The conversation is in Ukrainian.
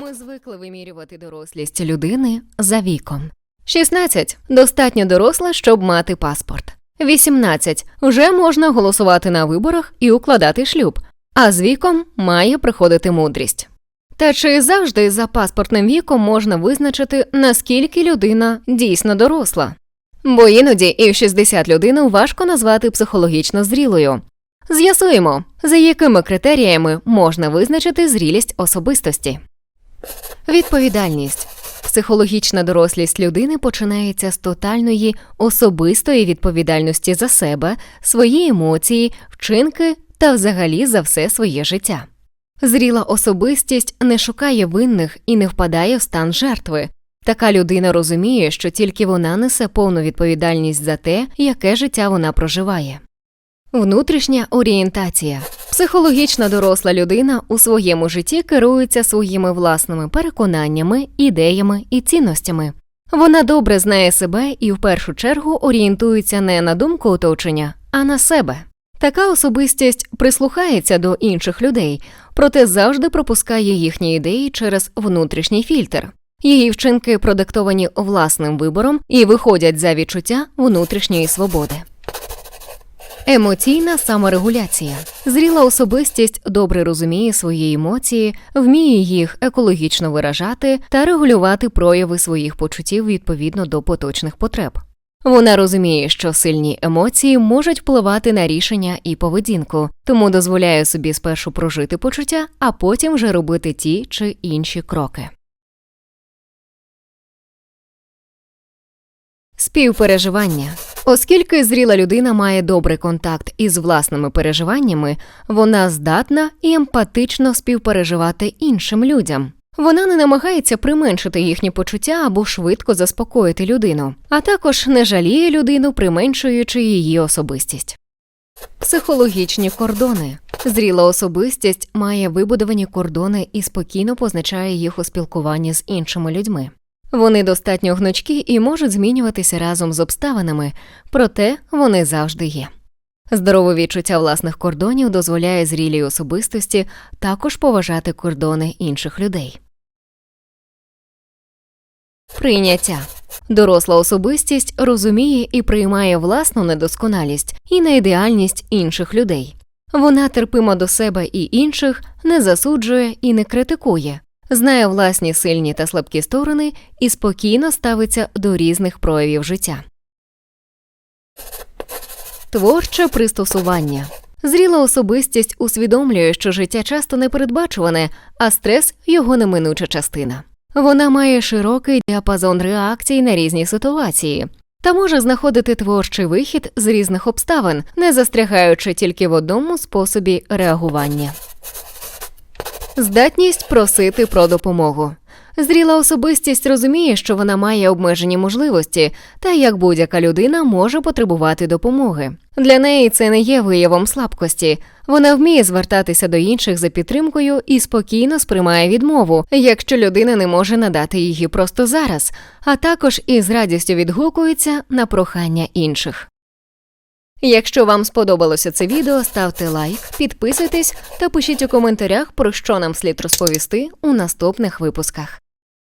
Ми звикли вимірювати дорослість людини за віком. 16. Достатньо доросла, щоб мати паспорт. 18. Вже можна голосувати на виборах і укладати шлюб. А з віком має приходити мудрість. Та чи завжди за паспортним віком можна визначити, наскільки людина дійсно доросла? Бо іноді і в 60 людину важко назвати психологічно зрілою. З'ясуємо, за якими критеріями можна визначити зрілість особистості. Відповідальність. Психологічна дорослість людини починається з тотальної особистої відповідальності за себе, свої емоції, вчинки та взагалі за все своє життя. Зріла особистість не шукає винних і не впадає в стан жертви. Така людина розуміє, що тільки вона несе повну відповідальність за те, яке життя вона проживає. Внутрішня орієнтація. Психологічна доросла людина у своєму житті керується своїми власними переконаннями, ідеями і цінностями. Вона добре знає себе і в першу чергу орієнтується не на думку оточення, а на себе. Така особистість прислухається до інших людей, проте завжди пропускає їхні ідеї через внутрішній фільтр. Її вчинки продиктовані власним вибором і виходять за відчуття внутрішньої свободи. Емоційна саморегуляція. Зріла особистість добре розуміє свої емоції, вміє їх екологічно виражати та регулювати прояви своїх почуттів відповідно до поточних потреб. Вона розуміє, що сильні емоції можуть впливати на рішення і поведінку, тому дозволяє собі спершу прожити почуття, а потім вже робити ті чи інші кроки. Співпереживання. Оскільки зріла людина має добрий контакт із власними переживаннями, вона здатна і емпатично співпереживати іншим людям. Вона не намагається применшити їхні почуття або швидко заспокоїти людину, а також не жаліє людину, применшуючи її особистість. Психологічні кордони. Зріла особистість має вибудовані кордони і спокійно позначає їх у спілкуванні з іншими людьми. Вони достатньо гнучкі і можуть змінюватися разом з обставинами, проте вони завжди є. Здорове відчуття власних кордонів дозволяє зрілій особистості також поважати кордони інших людей. Прийняття доросла особистість розуміє і приймає власну недосконалість і неідеальність інших людей. Вона терпима до себе і інших, не засуджує і не критикує, знає власні сильні та слабкі сторони і спокійно ставиться до різних проявів життя. Творче пристосування. Зріла особистість усвідомлює, що життя часто непередбачуване, а стрес його неминуча частина. Вона має широкий діапазон реакцій на різні ситуації та може знаходити творчий вихід з різних обставин, не застрягаючи тільки в одному способі реагування. Здатність просити про допомогу. Зріла особистість розуміє, що вона має обмежені можливості, та як будь-яка людина може потребувати допомоги. Для неї це не є виявом слабкості. Вона вміє звертатися до інших за підтримкою і спокійно сприймає відмову, якщо людина не може надати її просто зараз, а також із радістю відгукується на прохання інших. Якщо вам сподобалося це відео, ставте лайк, підписуйтесь та пишіть у коментарях, про що нам слід розповісти у наступних випусках.